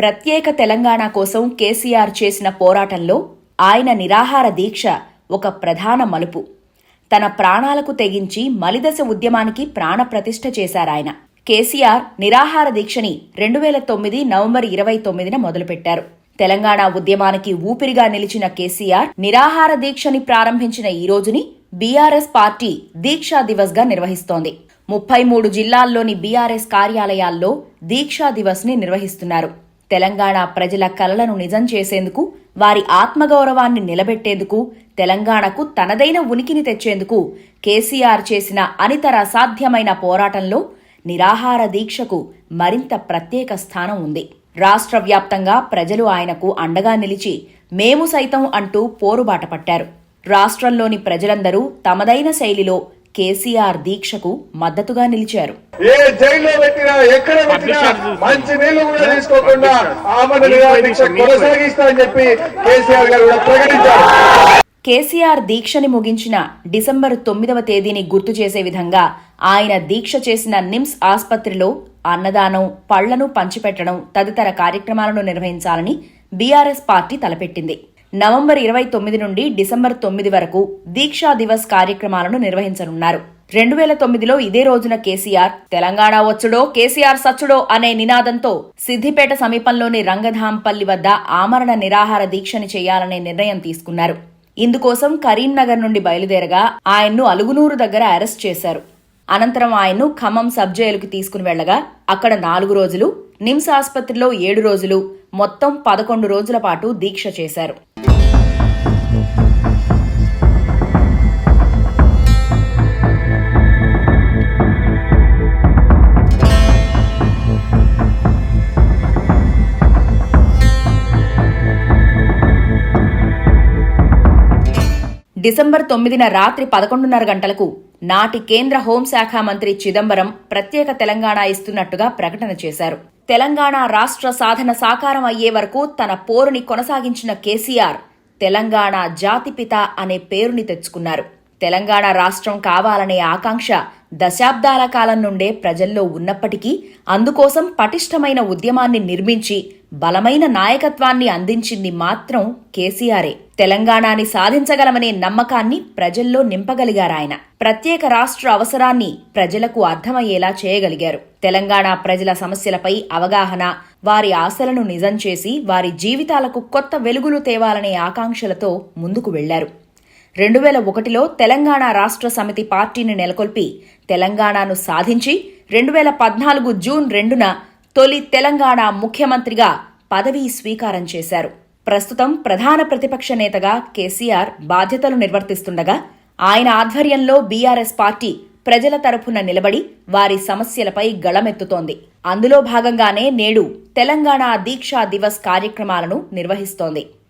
ప్రత్యేక తెలంగాణ కోసం కేసీఆర్ చేసిన పోరాటంలో ఆయన నిరాహార దీక్ష ఒక ప్రధాన మలుపు. తన ప్రాణాలకు తెగించి మలిదశ ఉద్యమానికి ప్రాణప్రతిష్ఠ చేశారాయన. కేసీఆర్ నిరాహార దీక్షని రెండు వేల తొమ్మిది నవంబర్ ఇరవై తొమ్మిదిన మొదలుపెట్టారు. తెలంగాణ ఉద్యమానికి ఊపిరిగా నిలిచిన కేసీఆర్ నిరాహార దీక్షని ప్రారంభించిన ఈ రోజుని బీఆర్ఎస్ పార్టీ దీక్షా దివస్గా నిర్వహిస్తోంది. ముప్పై మూడు జిల్లాల్లోని బీఆర్ఎస్ కార్యాలయాల్లో దీక్షా దివస్ని నిర్వహిస్తున్నారు. తెలంగాణ ప్రజల కలలను నిజం చేసేందుకు వారి ఆత్మగౌరవాన్ని నిలబెట్టేందుకు తెలంగాణకు తనదైన ఉనికిని తెచ్చేందుకు కేసీఆర్ చేసిన అనితర సాధ్యమైన పోరాటంలో నిరాహార దీక్షకు మరింత ప్రత్యేక స్థానం ఉంది. రాష్ట్ర వ్యాప్తంగా ప్రజలు ఆయనకు అండగా నిలిచి మేము సైతం అంటూ పోరుబాట పట్టారు. రాష్ట్రంలోని ప్రజలందరూ తమదైన శైలిలో కేసీఆర్ దీక్షకు మద్దతుగా నిలిచారు. ఏ జైల్లో పెట్టినా ఎక్కడ పెట్టినా మంచి నీళ్ళు కూడా తీసుకోకుండా నిరాహార దీక్ష కొనసాగిస్తా అని చెప్పి కేసీఆర్ గారు కూడా ప్రకటించారు. కేసీఆర్ దీక్షని ముగించిన డిసెంబర్ తొమ్మిదవ తేదీని గుర్తు చేసే విధంగా ఆయన దీక్ష చేసిన నిమ్స్ ఆస్పత్రిలో అన్నదానం పళ్ళను పంచిపెట్టడం తదితర కార్యక్రమాలను నిర్వహించాలని బీఆర్ఎస్ పార్టీ తలపెట్టింది. నవంబర్ ఇరవై తొమ్మిది నుండి డిసెంబర్ తొమ్మిది వరకు దీక్షా దివస్ కార్యక్రమాలను నిర్వహించనున్నారు. రెండు వేల తొమ్మిదిలో ఇదే రోజున కేసీఆర్ తెలంగాణ వచ్చుడో కేసీఆర్ సచ్చుడో అనే నినాదంతో సిద్దిపేట సమీపంలోని రంగధాంపల్లి వద్ద ఆమరణ నిరాహార దీక్షని చేయాలనే నిర్ణయం తీసుకున్నారు. ఇందుకోసం కరీంనగర్ నుండి బయలుదేరగా ఆయన్ను అలుగునూరు దగ్గర అరెస్ట్ చేశారు. అనంతరం ఆయన్ను ఖమ్మం సబ్ జైలుకి తీసుకుని వెళ్ళగా అక్కడ నాలుగు రోజులు నిమ్స్ ఆసుపత్రిలో ఏడు రోజులు మొత్తం పదకొండు రోజుల పాటు దీక్ష చేశారు. డిసెంబర్ తొమ్మిదిన రాత్రి పదకొండున్నర గంటలకు నాటి కేంద్ర హోంశాఖ మంత్రి చిదంబరం ప్రత్యేక తెలంగాణ ఇస్తున్నట్టుగా ప్రకటన చేశారు. తెలంగాణ రాష్ట్ర సాధన సాకారం అయ్యే వరకు తన పోరుని కొనసాగించిన కేసీఆర్ తెలంగాణ జాతిపిత అనే పేరుని తెచ్చుకున్నారు. తెలంగాణ రాష్ట్రం కావాలనే ఆకాంక్ష దశాబ్దాల కాలం నుండే ప్రజల్లో ఉన్నప్పటికీ అందుకోసం పటిష్టమైన ఉద్యమాన్ని నిర్మించి బలమైన నాయకత్వాన్ని అందించింది మాత్రం కేసీఆరే. తెలంగాణని సాధించగలమనే నమ్మకాన్ని ప్రజల్లో నింపగలిగారాయన. ప్రత్యేక రాష్ట్ర అవసరాన్ని ప్రజలకు అర్థమయ్యేలా చేయగలిగారు. తెలంగాణ ప్రజల సమస్యలపై అవగాహన వారి ఆశలను నిజం చేసి వారి జీవితాలకు కొత్త వెలుగులు తేవాలనే ఆకాంక్షలతో ముందుకు వెళ్ళారు. రెండు వేల ఒకటిలో తెలంగాణ రాష్ట్ర సమితి పార్టీని నెలకొల్పి తెలంగాణను సాధించి రెండు వేల పద్నాలుగు జూన్ రెండున తొలి తెలంగాణ ముఖ్యమంత్రిగా పదవీ స్వీకారం చేశారు. ప్రస్తుతం ప్రధాన ప్రతిపక్ష నేతగా కేసీఆర్ బాధ్యతలు నిర్వర్తిస్తుండగా ఆయన ఆధ్వర్యంలో బీఆర్ఎస్ పార్టీ ప్రజల తరఫున నిలబడి వారి సమస్యలపై గళమెత్తుతోంది. అందులో భాగంగానే నేడు తెలంగాణ దీక్షా దివస్ కార్యక్రమాలను నిర్వహిస్తోంది.